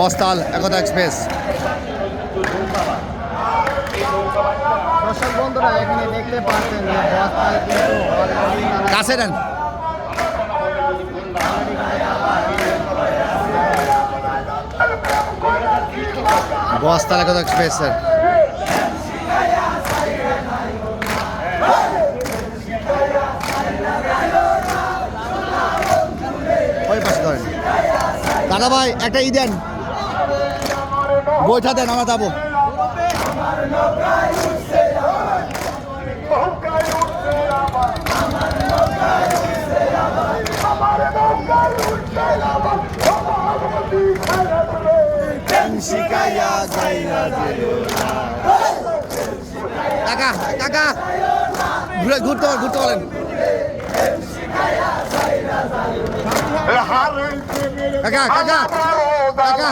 বস্তাল Ekta express. দর্শক বন্ধুরা এখানে দেখতে পাচ্ছেন যে বস্তায় কিন্তু কাছে নেন। বস্তাল একতা এক্সপ্রেস স্যার। দাদা ভাই, একটা ই দেন। বইটা দেন, আমরা যাব। কাকা কাকা। ঘুরে ঘুরতে ঘুরতে পারেন কাকা কাকা কাকা।